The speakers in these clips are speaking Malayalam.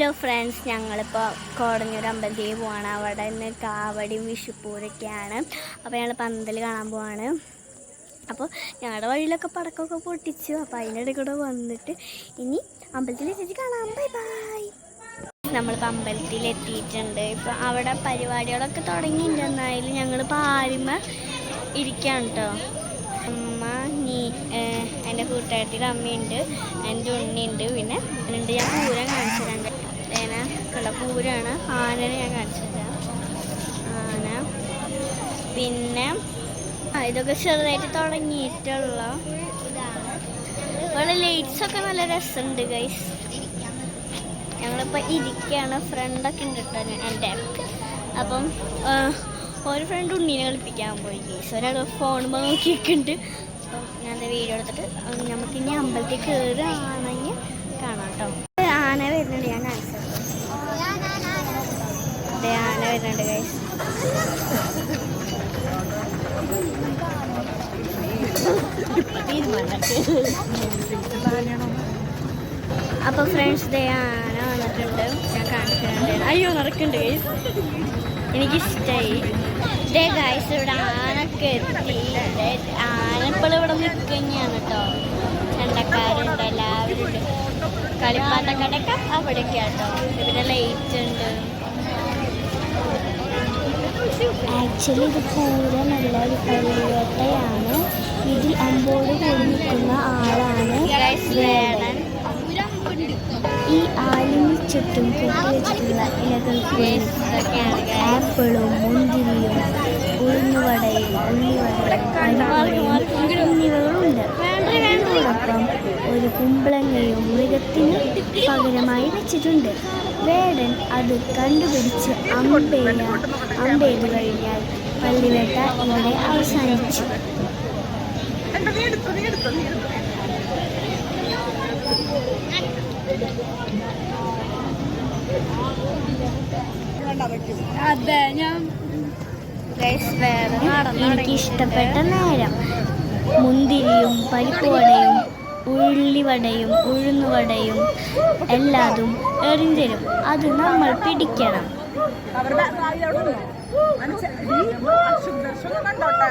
ഹലോ ഫ്രണ്ട്സ് ഞങ്ങളിപ്പോൾ കോടഞ്ഞൂർ അമ്പലത്തിൽ പോവാണ്. അവിടെ നിന്ന് കാവടിയും വിഷുപ്പൂരൊക്കെയാണ്. അപ്പോൾ ഞങ്ങൾ പന്തൽ കാണാൻ പോവാണ്. അപ്പോൾ ഞങ്ങളുടെ വഴിയിലൊക്കെ പടക്കമൊക്കെ പൊട്ടിച്ചു. അപ്പോൾ അതിനിടെ കൂടെ വന്നിട്ട് ഇനി അമ്പലത്തിൽ എത്തിയിട്ട് കാണാം. ബൈ ബൈ നമ്മളിപ്പോൾ അമ്പലത്തിൽ എത്തിയിട്ടുണ്ട്. ഇപ്പോൾ അവിടെ പരിപാടികളൊക്കെ തുടങ്ങിയിട്ടുണ്ട്. എന്നായാലും ഞങ്ങളിപ്പോൾ ആരുമ ഇരിക്കുകയാണ് കേട്ടോ അമ്മ നീ എന്റെ കൂട്ടുകാരത്തിയുടെ അമ്മയുണ്ട്. എന്റെ ഉണ്ണിയുണ്ട്. പിന്നെ ഉണ്ട് ഞാൻ പൂരം കാണിച്ചു തരാം. തേന ഉള്ള പൂരമാണ് ആനനെ ഞാൻ കാണിച്ചു തരാം ആന. പിന്നെ ഇതൊക്കെ ചെറുതായിട്ട് തുടങ്ങിയിട്ടുള്ള ഇവിടെ ലൈറ്റ്സ് ഒക്കെ നല്ല രസമുണ്ട് ഗൈസ് ഞങ്ങളിപ്പോൾ ഇരിക്കുകയാണ്. ഫ്രണ്ടൊക്കെ ഉണ്ട് കേട്ടോ എന്റെ അപ്പം ഒരു ഫ്രണ്ട് ഉണ്ണീനെ കളിപ്പിക്കാൻ പോയി ഗൈസ് ഒരാൾ ഫോണുമ്പോൾ നോക്കിയൊക്കെയുണ്ട് അപ്പം ഞാൻ വീഡിയോ എടുത്തിട്ട് നമുക്കിനി അമ്പലത്തിൽ കയറുകയാണെങ്കിൽ അതെ ആന വരുന്നുണ്ട് ഗൈസ് അപ്പൊ ഫ്രണ്ട്സ് ഡേ ആന വന്നിട്ടുണ്ട്. ഞാൻ കാണിച്ചിട്ടുണ്ട് അയ്യോ നടക്കുന്നുണ്ട് ഗൈസ് എനിക്കിഷ്ടായി. ഡേ ഗൈസ് ഇവിടെ ആനൊക്കെ എത്തി. ദേ ആന ഇപ്പോൾ ഇവിടെ നിൽക്കുകയാണ് കേട്ടോ ചണ്ടക്കാരുണ്ട് എല്ലാവരും ഉണ്ട് കടക്കാം അവിടെയൊക്കെ കേട്ടോ ഇവിടെ ലൈറ്റ് ഉണ്ട്. ആക്ച്വലി ഇത് പൂരമല്ല ഒരു കളിവേട്ടയാണ് ഇതിൽ അമ്പോട് കൂടി നിൽക്കുന്ന ആളാണ് ഈ ആലിന് ചുറ്റും കെട്ടിവെച്ചിട്ടുള്ള ഇലകൾക്ക് ആപ്പിളും മുന്തിരിയും ഉഴുന്നുവടയും ഉള്ളിവടയും എന്നിവകളുണ്ട്. ഇതിനോടൊപ്പം ഒരു കുമ്പളങ്ങയും മൃഗത്തിന് പകരമായി വെച്ചിട്ടുണ്ട്. വേടൻ അത് കണ്ടുപിടിച്ച് അമ്പെയ്യ അമ്പെയ്തു കഴിഞ്ഞാൽ പള്ളിവേട്ട ഇവിടെ അവസാനിച്ചു. അതെ ഞാൻ എനിക്കിഷ്ടപ്പെട്ട നേരം. മുന്തിരിയും പരിപ്പുവടയും ഉള്ളിവടയും ഉഴുന്നുവടയും എല്ലാതും എറിഞ്ഞരും. അത് നമ്മൾ പിടിക്കണം. കണ്ടോട്ടെ?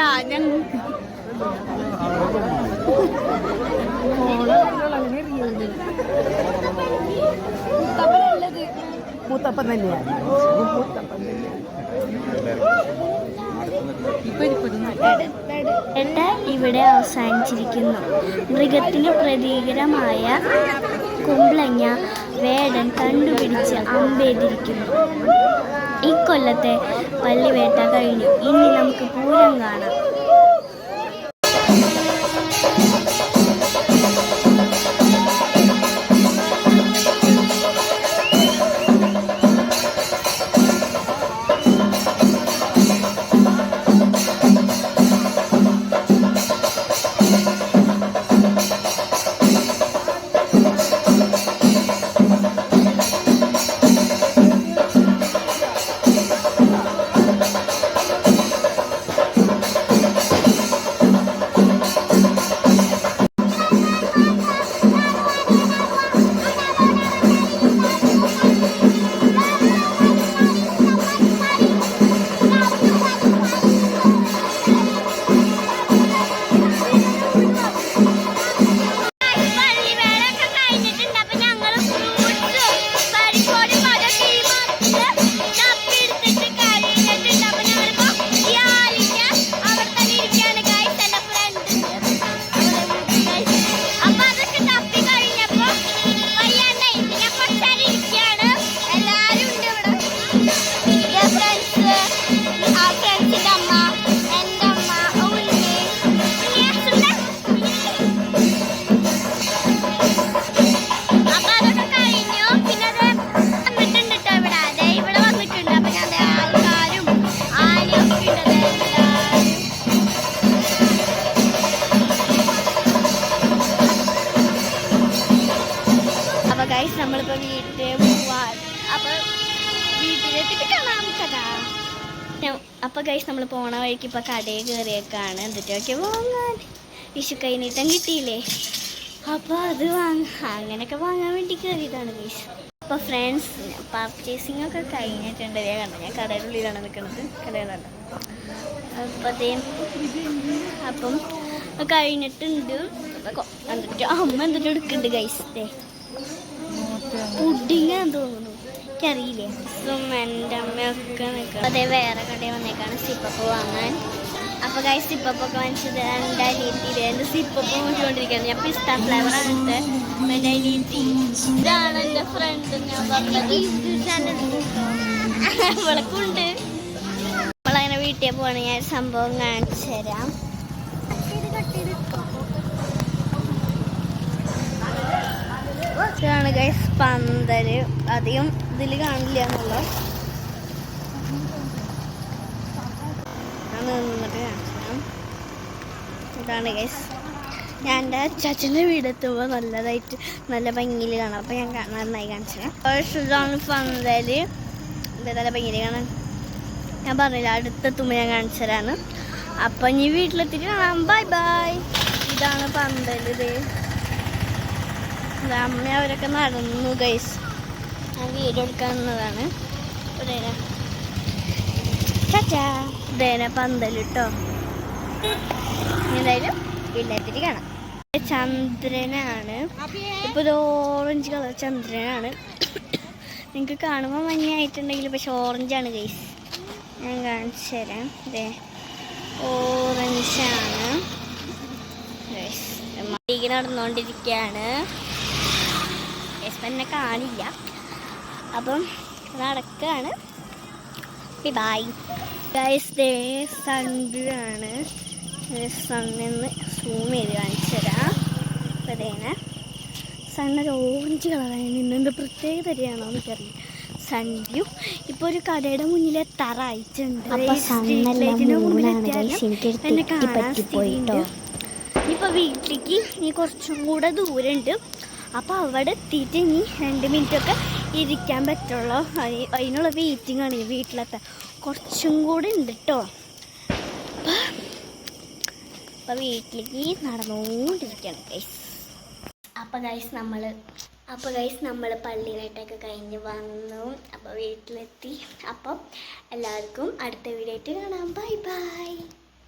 എന്താ ഞാൻ മൂത്തപ്പൻ ഇവിടെ അവസാനിച്ചിരിക്കുന്നു. മൃഗത്തിന് പ്രതീകരമായ കുമ്പളങ്ങ വേടൻ കണ്ടുപിടിച്ച് അമ്പെയ്തിരിക്കുന്നു ഈ പള്ളിവേട്ട കഴിഞ്ഞു. ഇനി നമുക്ക് പൂരം കാണാം. ഗൈസ് നമ്മളിപ്പോ വീട്ടിൽ പോവാ. അപ്പോൾ വീട്ടിലെത്തിട്ട് കാണാം കഥാ. അപ്പോൾ ഗൈസ് നമ്മൾ പോണ വഴിക്ക് ഇപ്പൊ കടയിൽ കയറിയേക്കാണ് എന്തിട്ടൊക്കെ വാങ്ങാൻ. വിഷു കഴിഞ്ഞിട്ടും കിട്ടിയില്ലേ? അപ്പോൾ അത് വാങ്ങാം അങ്ങനെയൊക്കെ വാങ്ങാൻ വേണ്ടി കയറിയതാണ് ഗൈസ് അപ്പോൾ ഫ്രണ്ട്സ് പർച്ചേസിംഗ് ഒക്കെ കഴിഞ്ഞിട്ടുണ്ട്. ഞാൻ കണ്ടു ഞാൻ കടയുടെ ഉള്ളിലാണ് നിൽക്കുന്നത്. കടയിലല്ല അപ്പോഴത്തേം അപ്പം കഴിഞ്ഞിട്ടുണ്ട്. അമ്മ എന്തിട്ട് എടുക്കുന്നുണ്ട് ഗൈസ് പുഡിങ്ങാന്ന് തോന്നുന്നു. എനിക്കറിയില്ല? സും എന്റെ അമ്മയൊക്കെ നിൽക്കണം അതേ വേറെ കടയിൽ വന്നേക്കാണ് സിപ്പപ്പ് വാങ്ങാൻ. അപ്പോൾ ഗൈസ് സിപ്പപ്പൊക്കെ വാങ്ങിച്ചത് എന്റെ അനിയത്തിയിൽ എന്റെ സിപ്പപ്പ് നോക്കിക്കൊണ്ടിരിക്കുകയാണ് ഞാൻ പിസ്ത ഫ്ലേവറാണ് എടുത്തത് എന്റെ അനിയത്തി. ഇതാണ് എന്റെ ഫ്രണ്ട് ഞാൻ പറഞ്ഞത്. അവളക്കുണ്ട് നമ്മളങ്ങനെ വീട്ടിൽ ഞാൻ സംഭവം കാണിച്ചു തരാം. ഇതാണ് ഗൈസ് പന്തൽ. അധികം ഇതിൽ കാണില്ല എന്നുള്ള. നിന്നിട്ട് കാണിച്ചാം ഇതാണ് ഗൈസ് ഞാൻ എന്റെ അച്ചാച്ചന്റെ വീടെത്തുമ്പോൾ നല്ലതായിട്ട് നല്ല ഭംഗിയിൽ കാണാം. അപ്പോൾ ഞാൻ നന്നായി കാണിച്ചു തരാം ഇതാണ് പന്തൽ. നല്ല ഭംഗിയിൽ കാണാൻ? ഞാൻ പറഞ്ഞില്ല അടുത്തെത്തുമ്പോൾ ഞാൻ കാണിച്ചു തരാണ് അപ്പം ഇനി വീട്ടിലെത്തിയിട്ട് കാണാം. ബൈ ബൈ ഇതാണ് പന്തൽ ഇത്. അമ്മ അവരൊക്കെ നടന്നു ഗൈസ് ഞാൻ വീഡിയോ എടുക്കാവുന്നതാണ് ഇതേനെ പന്തലിട്ടോ എന്തായാലും വീട്ടിലെത്തിട്ട് കാണാം. ചന്ദ്രനാണ്. ഇപ്പോൾ ഇത് ഓറഞ്ച് കളർ ചന്ദ്രനാണ്. നിങ്ങൾക്ക് കാണുമ്പോൾ മഞ്ഞായിട്ടുണ്ടെങ്കിൽ പക്ഷെ ആണ് ഗൈസ് ഞാൻ കാണിച്ചു തരാം. ഇതേ ഓറഞ്ചാണ് നടന്നുകൊണ്ടിരിക്കുകയാണ്. എന്നെ കാണില്ല. അപ്പം നടക്കുകയാണ് ബൈ ഗൈസ് ദേ സൺഡാണ് സണ്ണിന്ന് സൂം ചെയ്ത് കാണിച്ചു തരാം. അപ്പോൾ അതേനെ സണ്ണൊരു ഓറഞ്ച് കളറാണ് നിന്നെന്ത് പ്രത്യേകത തരികയാണോ എനിക്കറിയില്ല. സൺഡ്യൂ ഇപ്പോൾ ഒരു കടയുടെ മുന്നിലെ തറ അയച്ചിട്ടുണ്ട് എന്നെ കാണാൻ പറ്റിപ്പോയിട്ടോ. വീട്ടിലേക്ക് ഇനി കുറച്ചും കൂടെ ദൂരമുണ്ട്. അപ്പോൾ അവിടെ എത്തിയിട്ട് ഇനി രണ്ട് മിനിറ്റൊക്കെ ഇരിക്കാൻ പറ്റുള്ളൂ. അതി- അതിനുള്ള വെയിറ്റിംഗ് ആണ് ഈ കുറച്ചും കൂടി ഉണ്ട് കേട്ടോ അപ്പോൾ വീട്ടിലേക്ക് നടന്നുകൊണ്ടിരിക്കുകയാണ് ഗൈസ് അപ്പോൾ ഗൈസ് നമ്മൾ അപ്പോൾ ഗൈസ് നമ്മൾ പള്ളിയിലായിട്ടൊക്കെ കഴിഞ്ഞ് വന്നു. അപ്പോൾ വീട്ടിലെത്തി. അപ്പം എല്ലാവർക്കും അടുത്ത വീഡിയോ ആയിട്ട് കാണാം. Bye bye